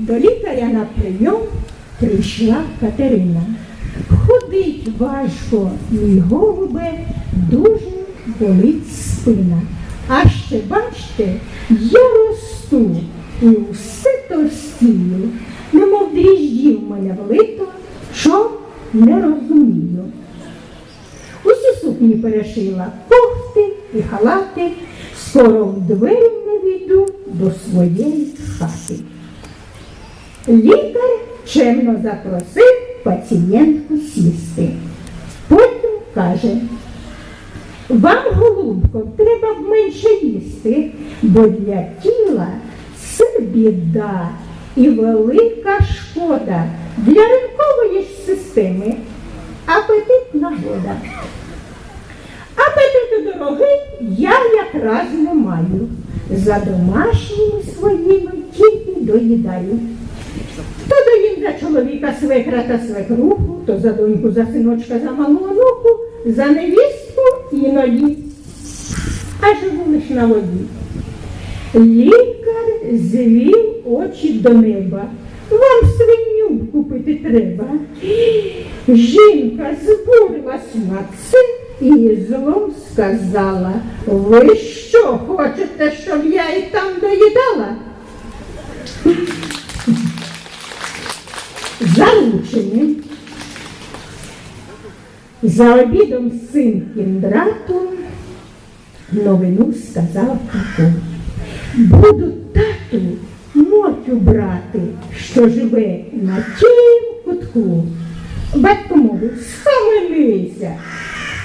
До лікаря на прийом прийшла Катерина. Ходить важко, мій голубе, дуже болить спина. А ще бачте, я росту і усе товстію, немов дріжджі в мене влито, що не розумію. Усі сукні перешила, кофти і халати, скоро в двері не війду до своєї хати. Лікар чемно запросив пацієнтку сісти. Потім каже, вам, голубко, треба б менше їсти, бо для тіла це біда і велика шкода для ринкової системи. Апетитна вода. Апетиту дорогий я якраз не маю. За домашніми своїми тільки доїдаю. За чоловіка свекра та свекруху, то за доньку за синочка за малу онуку, за невістку іноді. А живу лиш на воді. Лікар звів очі до неба. Вам свиню купити треба. Жінка збурилась на це і злом сказала, ви що хочете, щоб я і там Заручені. За обідом син Кіндрату новину сказав тату. Буду тату мотю брати, що живе на тім кутку. Батько мовив, схаменися,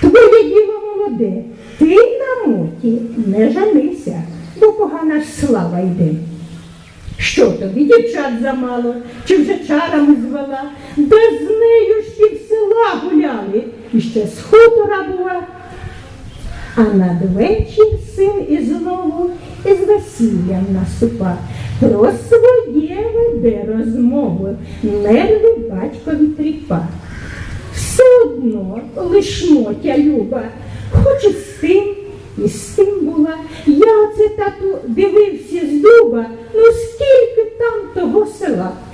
твоє діло молоде, ти на моті не жанися, бо погана ж слава йде. Що тобі, дівчат замало, чи вже чарами звела, де з нею ж пів села гуляли, і ще з хутора була. А надвечір син і знову із весіллям наступа. Про своє веде розмови, нерви батькові тріпа. Все одно лиш мотя люба, хоч і з тим, і з тим була. Я оце тату дивився з дуба, ну скільки там того села.